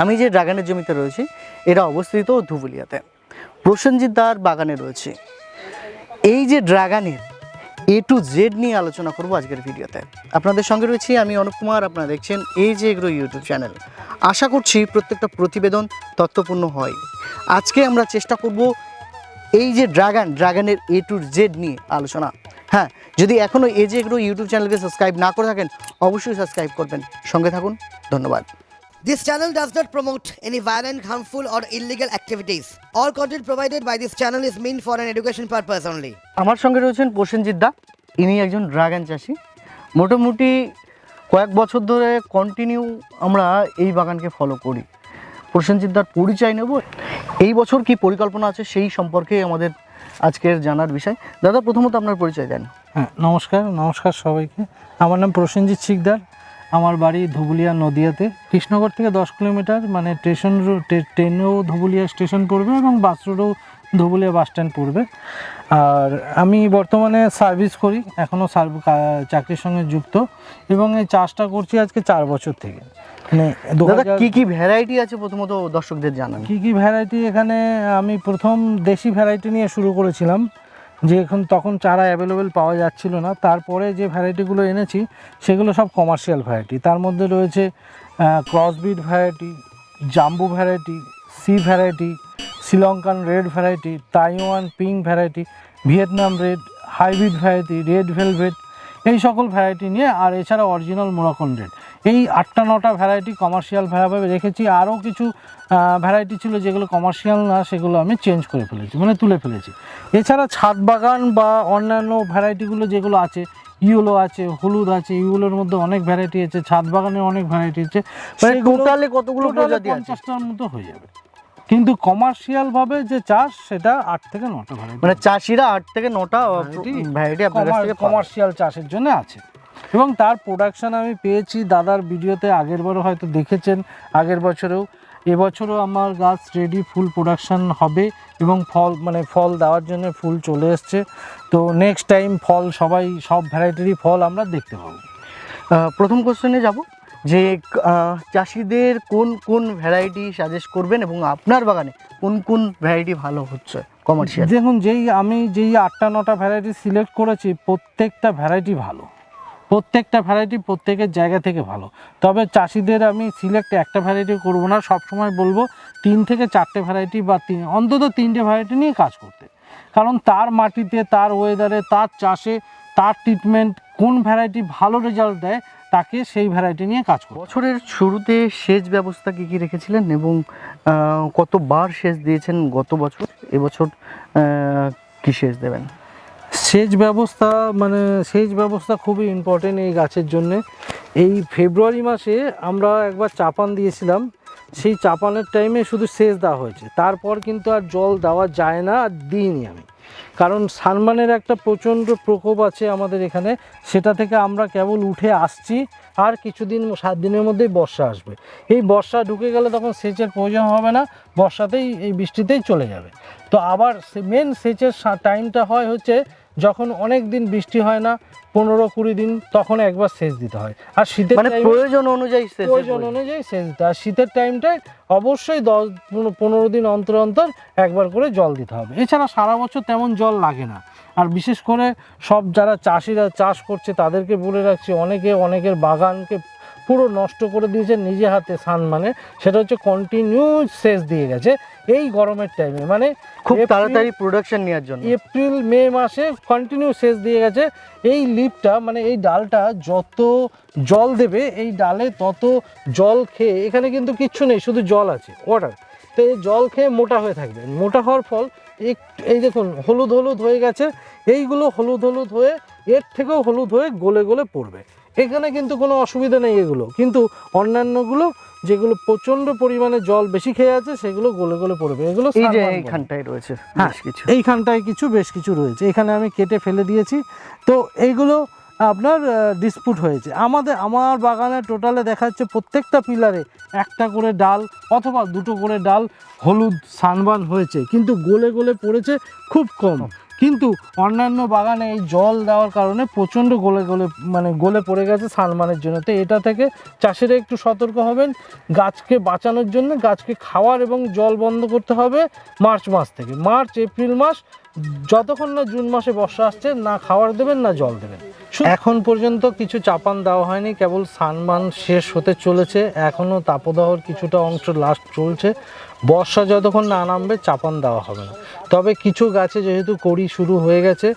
আমি যে ড্রাগনের জমিতে রয়েছি, এটা অবস্থিত ধুবুলিয়াতে। প্রসেনজিৎ দার বাগানে রয়েছে। এই যে ড্রাগনের এ টু জেড নিয়ে আলোচনা করব আজকের ভিডিওতে। আপনাদের সঙ্গে রয়েছি আমি অনুপ কুমার, আপনারা দেখছেন এই যে এগ্রো ইউটিউব চ্যানেল আশা করছি প্রত্যেকটা প্রতিবেদন তথ্যপূর্ণ হয়। আজকে আমরা চেষ্টা করব এই যে ড্রাগন, ড্রাগনের এ টু জেড নিয়ে আলোচনা। হ্যাঁ যদি এখনও এই যে এগ্রো ইউটিউব চ্যানেলকে সাবস্ক্রাইব না করে থাকেন, অবশ্যই সাবস্ক্রাইব করবেন। সঙ্গে থাকুন, ধন্যবাদ। This channel does not promote any violent, harmful, or illegal activities. All content provided by this channel is meant for an education purpose only. আমার সঙ্গে রয়েছেন প্রসেনজিৎ দা। ইনি একজন ড্রাগন চাষি। মোটামুটি কয়েক বছর ধরে কন্টিনিউ আমরা এই বাগানকে ফলো করি। প্রসেনজিৎ দার পরিচয় নেব। এই বছর কি পরিকল্পনা আছে সেই সম্পর্কে আমাদের আজকের জানার বিষয়। দাদা প্রথমত আপনার পরিচয় দেন। হ্যাঁ নমস্কার নমস্কার সবাইকে। আমার নাম প্রসেনজিৎ শিকদার। আমার বাড়ি ধুবুলিয়া নদিয়াতে। কৃষ্ণগড় থেকে দশ কিলোমিটার মানে স্টেশন ট্রেনেও ধুবুলিয়া স্টেশন পড়বে এবং বাস রোডেও ধুবুলিয়া বাস স্ট্যান্ড পড়বে। আর আমি বর্তমানে সার্ভিস করি এখনও সার্ভ চাকরির সঙ্গে যুক্ত এবং এই চাষটা করছি আজকে চার বছর থেকে। মানে কি কি ভ্যারাইটি আছে প্রথমত দর্শকদের জানান? কি কি ভ্যারাইটি এখানে আমি প্রথম দেশি ভ্যারাইটি নিয়ে শুরু করেছিলাম। যে এখন তখন চারা অ্যাভেলেবেল পাওয়া যাচ্ছিল না। তারপরে যে ভ্যারাইটিগুলো এনেছি, সেগুলো সব কমার্শিয়াল ভ্যারাইটি তার মধ্যে রয়েছে ক্রসবিট ভ্যারাইটি জাম্বু variety C variety Sri Lankan red variety Taiwan pink variety Vietnam red hybrid variety red velvet এই সকল ভ্যারাইটি নিয়ে আর এছাড়া অরিজিনাল মোরাকন রেড এই আটটা নটা ভ্যারাইটি কমার্শিয়াল ভাবে রেখেছি আরও কিছু ভ্যারাইটি ছিল যেগুলো কমার্শিয়াল না সেগুলো আমি চেঞ্জ করে ফেলেছি মানে তুলে ফেলেছি। এছাড়া ছাদ বাগান বা অন্যান্য ভ্যারাইটিগুলো যেগুলো আছে ইউলো আছে হলুদ আছে ইউলোর মধ্যে অনেক ভ্যারাইটি আছে ছাদ বাগানের অনেক ভ্যারাইটি আছে মানে টোটালে কতগুলো প্রজাতি আছে? পঞ্চাশটার মতো হয়ে যাবে। কিন্তু কমার্শিয়াল ভাবে যে চাষ সেটা আট থেকে নটা ভ্যারাইটি মানে চাষিরা আট থেকে নটা ভ্যারাইটি আপনার। কমার্শিয়াল চাষের জন্য আছে। এবং তার প্রোডাকশান আমি পেয়েছি। দাদার ভিডিওতে আগের বারও হয়তো দেখেছেন, আগের বছরেও। এবছরও আমার গাছ রেডি ফুল প্রোডাকশান হবে এবং ফল মানে ফল দেওয়ার জন্য ফুল চলে এসছে। তো নেক্সট টাইম ফল সবাই, সব ভ্যারাইটিরই ফল আমরা দেখতে পাবো। প্রথম কোশ্চেনে যাব যে চাষিদের কোন কোন ভ্যারাইটি সাজেস্ট করবেন এবং আপনার বাগানে কোন কোন ভ্যারাইটি ভালো হচ্ছে কমার্শিয়াল দেখুন, যেই, আমি যেই আটটা, নটা ভ্যারাইটি সিলেক্ট করেছি, প্রত্যেকটা ভ্যারাইটি ভালো। প্রত্যেকটা ভ্যারাইটি প্রত্যেকের জায়গা থেকে ভালো। তবে চাষিদের আমি সিলেক্ট একটা ভ্যারাইটি করব না, সবসময় বলব তিন থেকে চারটে ভ্যারাইটি বা তিন, অন্তত তিনটে ভ্যারাইটি নিয়ে কাজ করতে। কারণ তার মাটিতে, তার ওয়েদারে তার চাষে, তার ট্রিটমেন্ট কোন ভ্যারাইটি ভালো রেজাল্ট দেয়, তাকে সেই ভ্যারাইটি নিয়ে কাজ করব বছরের শুরুতে সেচ ব্যবস্থা কি কী রেখেছিলেন এবং কতবার সেচ দিয়েছেন গত বছর? এবছর কী সেচ দেবেন? সেচ ব্যবস্থা মানে সেচ ব্যবস্থা খুবই ইম্পর্টেন্ট এই গাছের জন্য। এই ফেব্রুয়ারি মাসে আমরা একবার চাপান দিয়েছিলাম। সেই চাপানের টাইমে শুধু সেচ দেওয়া হয়েছে। তারপর কিন্তু আর জল দেওয়া যায় না, আর দিইনি আমি। কারণ সানমানের একটা প্রচণ্ড প্রকোপ আছে আমাদের এখানে। সেটা থেকে আমরা কেবল উঠে আসছি, আর কিছুদিন, সাত দিনের মধ্যেই বর্ষা আসবে। এই বর্ষা ঢুকে গেলে তখন সেচের প্রয়োজন হবে না, বর্ষাতেই এই বৃষ্টিতেই চলে যাবে। তো আবার মেন সেচের টাইমটা হয় হচ্ছে যখন অনেক দিন বৃষ্টি হয় না পনেরো কুড়ি দিন তখন একবার সেচ দিতে হয়। আর শীতের মানে প্রয়োজন অনুযায়ী সেচের প্রয়োজন। অনুযায়ী সেচ দিতে আর শীতের টাইমটায় অবশ্যই দশ পনেরো দিন অন্তর অন্তর একবার করে জল দিতে হবে। এছাড়া সারা বছর তেমন জল লাগে না। আর বিশেষ করে সব যারা চাষিরা চাষ করছে তাদেরকে বলে রাখছি অনেকে অনেকের বাগানকে পুরো নষ্ট করে দিয়েছে নিজে হাতে সান মানে। সেটা হচ্ছে কন্টিনিউ সেচ দিয়ে গেছে এই গরমের টাইমে মানে খুব তাড়াতাড়ি প্রোডাকশন নেওয়ার জন্য। এপ্রিল মে মাসে কন্টিনিউ সেচ দিয়ে গেছে। এই লিপটা মানে এই ডালটা যত জল দেবে এই ডালে তত জল খেয়ে এখানে কিন্তু কিচ্ছু নেই শুধু জল আছে ওয়াটার তো এই জল খেয়ে মোটা হয়ে থাকবে। মোটা হওয়ার ফল এক- এই দেখুন হলুদ হলুদ হয়ে গেছে। এইগুলো হলুদ হলুদ হয়ে এর থেকেও হলুদ হয়ে গলে গলে পড়বে। এখানে কিন্তু কোনো অসুবিধা নেই এগুলো। কিন্তু অন্যান্যগুলো যেগুলো প্রচণ্ড পরিমাণে জল বেশি খেয়ে আছে সেগুলো গলে গলে পড়বে। এগুলো এই যে এইখানটায় রয়েছে হ্যাঁ বেশ কিছু। এইখানটায় কিছু বেশ কিছু রয়েছে। এখানে আমি কেটে ফেলে দিয়েছি। তো এইগুলো আপনার ডিসপুট হয়েছে। আমাদের আমার বাগানে টোটালে দেখা যাচ্ছে প্রত্যেকটা পিলারে একটা করে ডাল অথবা দুটো করে ডাল হলুদ সানবান হয়েছে। কিন্তু গলে গলে পড়েছে খুব কম। কিন্তু অন্যান্য বাগানে এই জল দেওয়ার কারণে প্রচণ্ড গলে গলে মানে গলে পড়ে গেছে সালমানের জন্য। তো এটা থেকে চাষিরা একটু সতর্ক হবেন। গাছকে বাঁচানোর জন্য গাছকে খাওয়ার এবং জল বন্ধ করতে হবে মার্চ মাস থেকে। মার্চ, এপ্রিল মাস যতক্ষণ না জুন মাসে বর্ষা আসছে না খাবার দেবেন না জল দেবেন। এখন পর্যন্ত কিছু চাপান দেওয়া হয়নি কেবল সানমান শেষ হতে চলেছে। এখনও তাপদাহর কিছুটা অংশ লাস্ট চলছে। বর্ষা যতক্ষণ না নামবে চাপান দেওয়া হবে না। তবে কিছু গাছে যেহেতু কড়ি শুরু হয়ে গেছে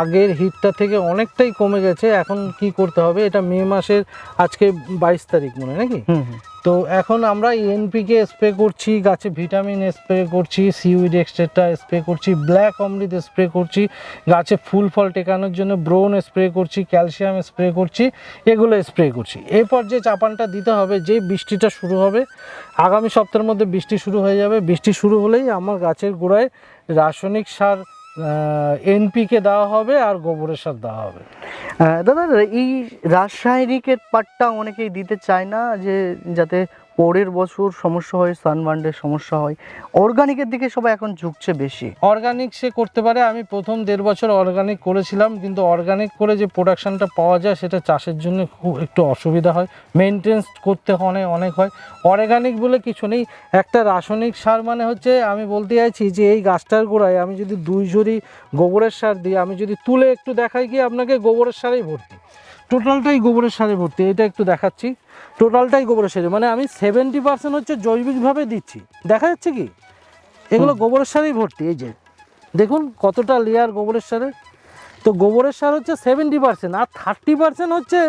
আগের হিটটা থেকে অনেকটাই কমে গেছে। এখন কি করতে হবে এটা মে মাসের আজকে বাইশ তারিখ মনে নাকি? তো এখন আমরা এনপিকে স্প্রে করছি, গাছে ভিটামিন স্প্রে করছি সিউইড এক্সট্রেটা স্প্রে করছি ব্ল্যাক অমৃত স্প্রে করছি, গাছে ফুল ফল টেকানোর জন্য ব্রোন স্প্রে করছি ক্যালসিয়াম স্প্রে করছি, এগুলো স্প্রে করছি। এরপর যে চাপানটা দিতে হবে, যে বৃষ্টিটা শুরু হবে, আগামী সপ্তাহের মধ্যে বৃষ্টি শুরু হয়ে যাবে। বৃষ্টি শুরু হলেই আমার গাছের গোড়ায় রাসায়নিক সার এনপিকে দেওয়া হবে আর গোবরের সার দেওয়া হবে। দাদা, এই রাসায়নিকের পাটটা অনেকেই দিতে চায় না যে যাতে পরের বছর সমস্যা হয় সানবান্ডের সমস্যা হয়। অর্গানিকের দিকে সবাই এখন ঝুঁকছে বেশি। অর্গানিক সে করতে পারে, আমি প্রথম দেড় বছর অর্গানিক করেছিলাম, কিন্তু অর্গানিক করে যে প্রোডাকশানটা পাওয়া যায়, সেটা চাষের জন্য খুব একটু অসুবিধা হয়। মেনটেন্স করতে অনেক অনেক হয়। অর্গানিক বলে কিছু নেই। একটা রাসায়নিক সার মানে হচ্ছে, আমি বলতে চাইছি যে এই গাছটার গোড়ায় আমি যদি দুই ঝুড়ি গোবরের সার দিই, আমি যদি তুলে একটু দেখাই গিয়ে আপনাকে গোবরের সারেই ভর্তি। টোটালটাই গোবরের সারে ভর্তি এটা একটু দেখাচ্ছি। টোটালটাই গোবরের সারে মানে আমি সেভেন্টি পার্সেন্ট হচ্ছে জৈবিকভাবে দিচ্ছি। দেখা যাচ্ছে কি? এগুলো গোবরের সারেই ভর্তি এই যে। দেখুন কতটা লেয়ার গোবরের সারে। তো গোবরের সার হচ্ছে সেভেন্টি পার্সেন্ট আর থার্টি পার্সেন্ট হচ্ছে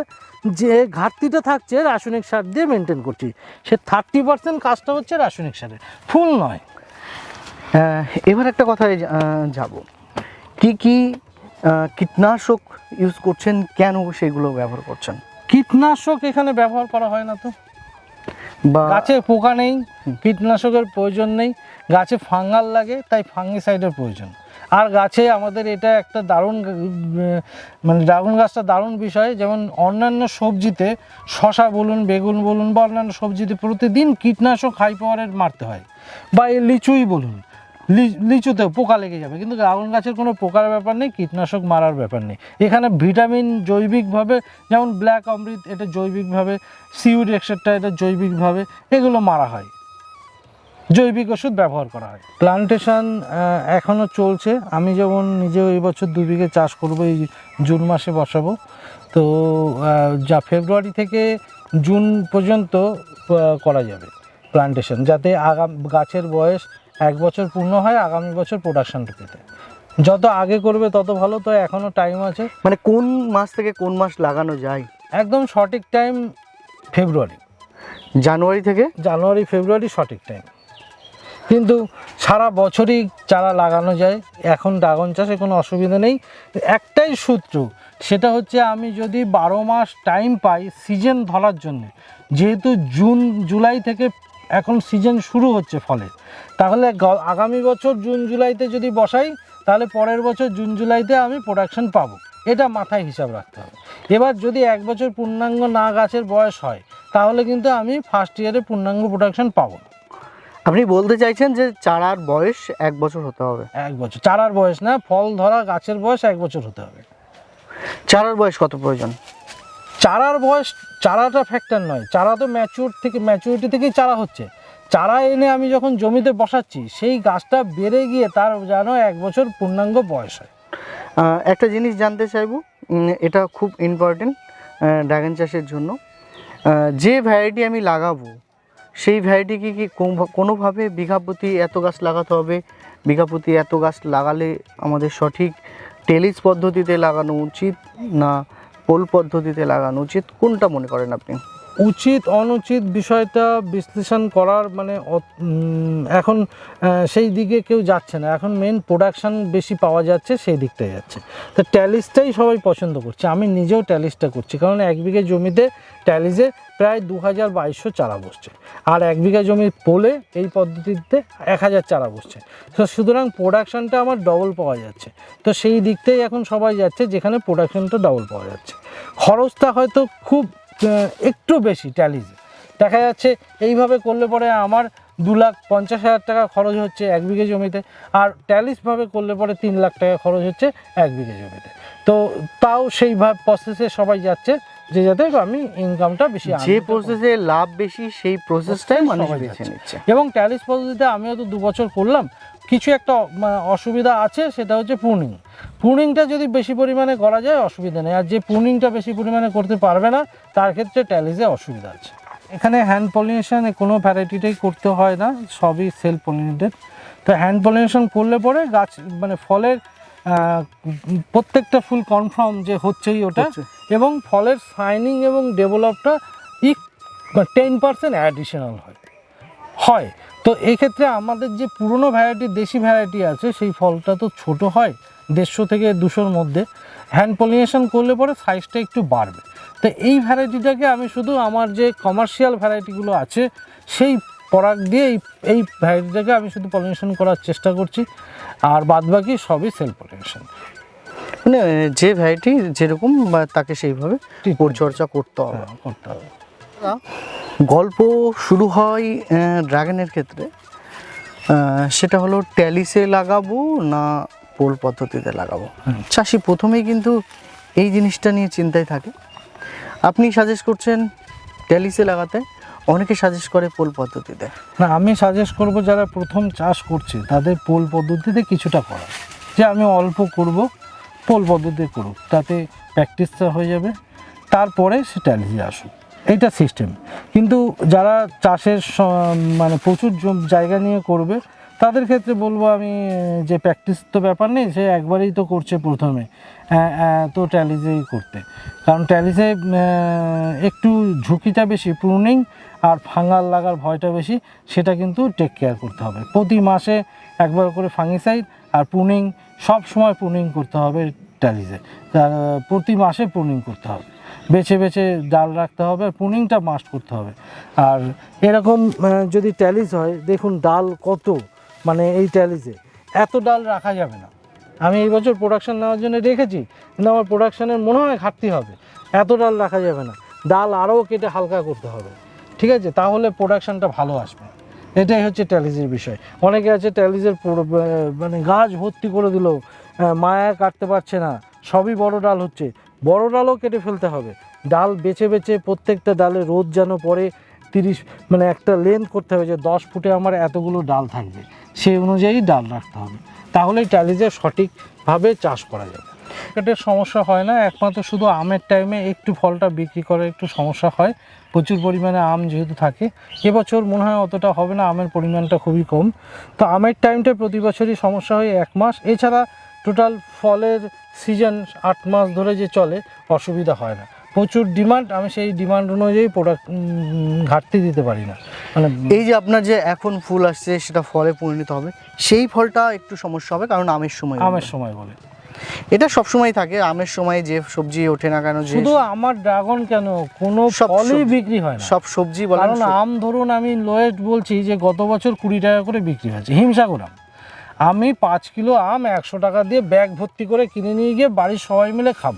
যে ঘাটতিটা থাকছে রাসায়নিক সার দিয়ে মেনটেন করছি। সে থার্টি পার্সেন্ট কাজটা হচ্ছে রাসায়নিক সারের ফুল নয়। এবার একটা কথায় যাব। কি কি কীটনাশক ইউজ করছেন কেন সেগুলো ব্যবহার করছেন? কীটনাশক এখানে ব্যবহার করা হয় না তো। বা গাছে পোকা নেই কীটনাশকের প্রয়োজন নেই গাছে ফাঙ্গাল লাগে তাই ফাঙ্গিসাইডের প্রয়োজন। আর গাছে আমাদের এটা একটা দারুণ মানে ড্রাগন গাছটা দারুণ বিষয় যেমন অন্যান্য সবজিতে শশা বলুন বেগুন বলুন বা অন্যান্য সবজিতে প্রতিদিন কীটনাশক হাই পাওয়ারের মারতে হয়। বা এই লিচুই বলুন লি- লিচুতেও পোকা লেগে যাবে। কিন্তু ড্রাগন গাছের কোনো পোকার ব্যাপার নেই, কীটনাশক মারার ব্যাপার নেই। এখানে ভিটামিন জৈবিকভাবে, যেমন ব্ল্যাক অমৃত, এটা জৈবিকভাবে, সিউড এক্সেট্রা এটা জৈবিকভাবে, এগুলো মারা হয়। জৈবিক ওষুধ ব্যবহার করা হয়। প্লান্টেশন এখনও চলছে। আমি যেমন নিজেও এই বছর দু বিঘে চাষ করব, এই জুন মাসে বসাবো। তো যা ফেব্রুয়ারি থেকে জুন পর্যন্ত করা যাবে প্লান্টেশন, যাতে আগাম, গাছের বয়স এক বছর পূর্ণ হয় আগামী বছর প্রোডাকশনটা পেতে যত আগে করবে তত ভালো তো এখনও টাইম আছে। মানে কোন মাস থেকে কোন মাস লাগানো যায়? একদম সঠিক টাইম ফেব্রুয়ারি জানুয়ারি থেকে? জানুয়ারি ফেব্রুয়ারি সঠিক টাইম কিন্তু সারা বছরই চারা লাগানো যায়। এখন ড্রাগন চাষে কোনো অসুবিধা নেই। একটাই সূত্র সেটা হচ্ছে আমি যদি বারো মাস টাইম পাই সিজন ধরার জন্য যেহেতু জুন জুলাই থেকে এখন সিজন শুরু হচ্ছে ফলে। তাহলে আগামী বছর জুন জুলাইতে যদি বসাই তাহলে পরের বছর জুন জুলাইতে আমি প্রোডাকশন পাবো। এটা মাথায় হিসাব রাখতে হবে। এবার যদি এক বছর পূর্ণাঙ্গ না গাছের বয়স হয় তাহলে কিন্তু আমি ফার্স্ট ইয়ারে পূর্ণাঙ্গ প্রোডাকশন পাবো না। আপনি বলতে চাইছেন যে চারার বয়স এক বছর হতে হবে? এক বছর। চারার বয়স না ফল ধরা গাছের বয়স এক বছর হতে হবে। চারার বয়স কত প্রয়োজন? চারার বয়স, চারাটা ফ্যাক্টর নয়। চারা তো ম্যাচিউর থেকে ম্যাচুরিটি থেকেই চারা হচ্ছে। চারা এনে আমি যখন জমিতে বসাচ্ছি, সেই গাছটা বেড়ে গিয়ে তার যেন এক বছর পূর্ণাঙ্গ বয়স হয়। একটা জিনিস জানতে চাইব এটা খুব ইম্পর্টেন্ট ড্রাগন চাষের জন্য। যে ভ্যারাইটি আমি লাগাবো, সেই ভ্যারাইটি কি কি কোনোভাবে বিঘা প্রতি এত গাছ লাগাতে হবে? বিঘা প্রতি এত গাছ লাগালে আমাদের সঠিক টেলিস পদ্ধতিতে লাগানো উচিত না পোল পদ্ধতিতে লাগানো উচিত। কোনটা মনে করেন আপনি? উচিত, অনুচিত বিষয়টা বিশ্লেষণ করার মানে এখন সেই দিকে কেউ যাচ্ছে না। এখন মেন প্রোডাকশান বেশি পাওয়া যাচ্ছে, সেই দিকটাই যাচ্ছে। তো ট্যালিসটাই সবাই পছন্দ করছে। আমি নিজেও ট্যালিসটা করছি। কারণ এক বিঘে জমিতে ট্যালিসে প্রায় দু হাজার বাইশশো চারা বসছে। আর এক বিঘা জমি পোলে এই পদ্ধতিতে এক হাজার চারা বসছে। তো সুতরাং প্রোডাকশানটা আমার ডবল পাওয়া যাচ্ছে। তো সেই দিকটাই এখন সবাই যাচ্ছে, যেখানে প্রোডাকশানটা ডবল পাওয়া যাচ্ছে। খরচটা হয়তো খুব একটু বেশি ট্যালিজে দেখা যাচ্ছে এইভাবে করলে পরে আমার দু লাখ পঞ্চাশ হাজার টাকা খরচ হচ্ছে এক বিঘে জমিতে আর ট্যালিসভাবে করলে পরে তিন লাখ টাকা খরচ হচ্ছে এক বিঘে জমিতে। তো তাও সেইভাবে প্রসেসে সবাই যাচ্ছে যে যাতে আমি ইনকামটা বেশি যে প্রসেসে লাভ বেশি সেই প্রসেসটাই মানুষ বেছে নিচ্ছে। এবং ট্যালিস পদ্ধতিতে আমিও তো দু বছর করলাম কিছু একটা অসুবিধা আছে সেটা হচ্ছে প্রুনিং প্রুনিংটা যদি বেশি পরিমাণে করা যায় অসুবিধা নেই। আর যে প্রুনিংটা বেশি পরিমাণে করতে পারবে না তার ক্ষেত্রে ট্যালিসে অসুবিধা আছে। এখানে হ্যান্ড পলিনেশন কোনো ভ্যারাইটিটাই করতে হয় না সবই সেলফ পলিনেটেড তো হ্যান্ড পলিনেশন করলে পরে গাছ মানে ফলের প্রত্যেকটা ফুল কনফার্ম যে হচ্ছেই ওটা। এবং ফলের সাইনিং এবং ডেভেলপটা ইক টেন পার্সেন্ট অ্যাডিশনাল হয়। হয়। তো এক্ষেত্রে আমাদের যে পুরনো ভ্যারাইটি দেশি ভ্যারাইটি আছে সেই ফলটা তো ছোট হয় দেড়শো থেকে দুশোর মধ্যে। হ্যান্ড পলিনেশন করলে পরে সাইজটা একটু বাড়বে। তো এই ভ্যারাইটিটাকে আমি শুধু আমার যে কমার্শিয়াল ভ্যারাইটিগুলো আছে সেই পরাগ দিয়ে এই এই ভ্যারাইটিটাকে আমি শুধু পলিনেশন করার চেষ্টা করছি। আর বাদবাকি সবই সেলফ পলিনেশন মানে যে ভ্যারাইটি যেরকম তাকে সেইভাবে পরিচর্যা করতে হবে। করতে হবে। গল্প শুরু হয় ড্রাগনের ক্ষেত্রে। সেটা হলো ট্যালিসে লাগাবো না পোল পদ্ধতিতে লাগাবো। চাষি প্রথমেই কিন্তু এই জিনিসটা নিয়ে চিন্তায় থাকে। আপনি সাজেস্ট করছেন ট্যালিসে লাগাতে, অনেকে সাজেস্ট করে পোল পদ্ধতিতে। না, আমি সাজেস্ট করব যারা প্রথম চাষ করছে, তাদের পোল পদ্ধতিতে কিছুটা করা যে আমি অল্প করব, পোল পদ্ধতিতে করুক, তাতে প্র্যাকটিসটা হয়ে যাবে, তারপরে সে ট্যালিসে আসুক। এইটা সিস্টেম। কিন্তু যারা চাষের মানে প্রচুর জায়গা নিয়ে করবে, তাদের ক্ষেত্রে বলব আমি, যে প্র্যাকটিস তো ব্যাপার নেই, সে একবারেই তো করছে প্রথমে। তো ট্যালিজেই করতে। কারণ ট্যালিজে একটু ঝুঁকিটা বেশি প্রুনিং আর ফাঙ্গাল লাগার ভয়টা বেশি, সেটা কিন্তু টেক কেয়ার করতে হবে। প্রতি মাসে একবার করে ফাঙ্গিসাইড আর প্রুনিং সব সময় প্রুনিং করতে হবে ট্যালিজে প্রতি মাসে প্রুনিং করতে হবে। বেছে বেছে ডাল রাখতে হবে আর পুনিংটা মাস্ট করতে হবে। আর এরকম যদি ট্যালিস হয়, দেখুন ডাল কত মানে এই ট্যালিসে এত ডাল রাখা যাবে না। আমি এই বছর প্রোডাকশন নেওয়ার জন্য রেখেছি কিন্তু আমার প্রোডাকশনের মনে হয় ঘাটতি হবে। এত ডাল রাখা যাবে না। ডাল আরও কেটে হালকা করতে হবে। ঠিক আছে? তাহলে প্রোডাকশানটা ভালো আসবে। এটাই হচ্ছে ট্যালিজের বিষয়। অনেকে আছে ট্যালিজের মানে গাছ ভর্তি করে দিল। মায়া কাটতে পারছে না। সবই বড় ডাল হচ্ছে। বড় ডালও কেটে ফেলতে হবে। ডাল বেছে বেছে প্রত্যেকটা ডালে রোদ যেন পরে তিরিশ মানে একটা লেন্থ করতে হবে যে দশ ফুটে আমার এতগুলো ডাল থাকবে। সেই অনুযায়ী ডাল রাখতে হবে। তাহলেই ট্যালিজে সঠিকভাবে চাষ করা যাবে। মার্কেটের সমস্যা হয় না, একমাত্র শুধু আমের টাইমে একটু ফলটা বিক্রি করে একটু সমস্যা হয়। প্রচুর পরিমাণে আম যেহেতু থাকে, এবছর মনে হয় অতটা হবে না, আমের পরিমাণটা খুবই কম। তো আমের টাইমটা প্রতি বছরই সমস্যা হয় এক মাস। এছাড়া টোটাল ফলের সিজন আট মাস ধরে যে চলে অসুবিধা হয় না। প্রচুর ডিমান্ড আমি সেই ডিমান্ড অনুযায়ী প্রোডাক্ট ঘাটতি দিতে পারি না। মানে এই যে আপনার যে এখন ফুল আসছে সেটা ফলে পরিণত হবে সেই ফলটা একটু সমস্যা হবে কারণ আমের সময় আমের সময় বলে। এটা সব সময় থাকে আমের সময় যে সবজি ওঠে না কেন শুধু আমার ড্রাগন কেন কোনো ফলই বিক্রি হয় না। সব সবজি বলেন কারণ আম ধরুন আমি লোয়েস্ট বলছি যে গত বছর কুড়ি টাকা করে বিক্রি হয়েছে হিমসাগর আম। আমি পাঁচ কিলো আম একশো টাকা দিয়ে ব্যাগ ভর্তি করে কিনে নিয়ে গিয়ে বাড়ির সবাই মিলে খাব।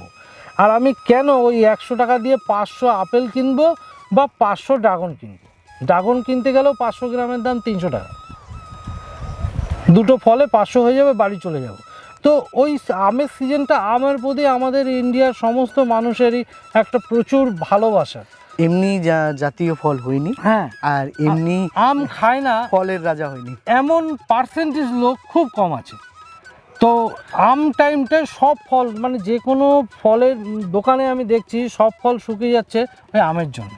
আর আমি কেন ওই একশো টাকা দিয়ে পাঁচশো আপেল কিনবো বা পাঁচশো ড্রাগন কিনবো? ড্রাগন কিনতে গেলেও পাঁচশো গ্রামের দাম তিনশো টাকা। দুটো ফলে পাঁচশো হয়ে যাবে, বাড়ি চলে যাব। তো ওই আমের সিজনটা আমের প্রতি আমাদের ইন্ডিয়ার সমস্ত মানুষেরই একটা প্রচুর ভালোবাসা। এমনি যা জাতীয় ফল হয়নি হ্যাঁ। আর এমনি আম খায় না। ফলের রাজা হয়নি। এমন পার্সেন্টেজ লোক খুব কম আছে। তো আম টাইমটায় সব ফল মানে যে কোনো ফলের দোকানে আমি দেখছি সব ফল শুকিয়ে যাচ্ছে ওই আমের জন্য।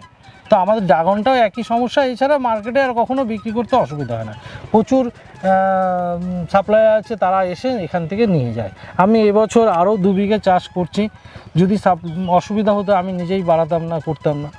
তো আমাদের ড্রাগনটাও একই সমস্যা। এছাড়া মার্কেটে আর কখনো বিক্রি করতে অসুবিধা হয় না। প্রচুর সাপ্লাই আছে তারা এসে এখান থেকে নিয়ে যায়। আমি এবছর আরও দু বিঘে চাষ করছি। যদি অসুবিধা হতো আমি নিজেই বাড়াতাম না করতাম না।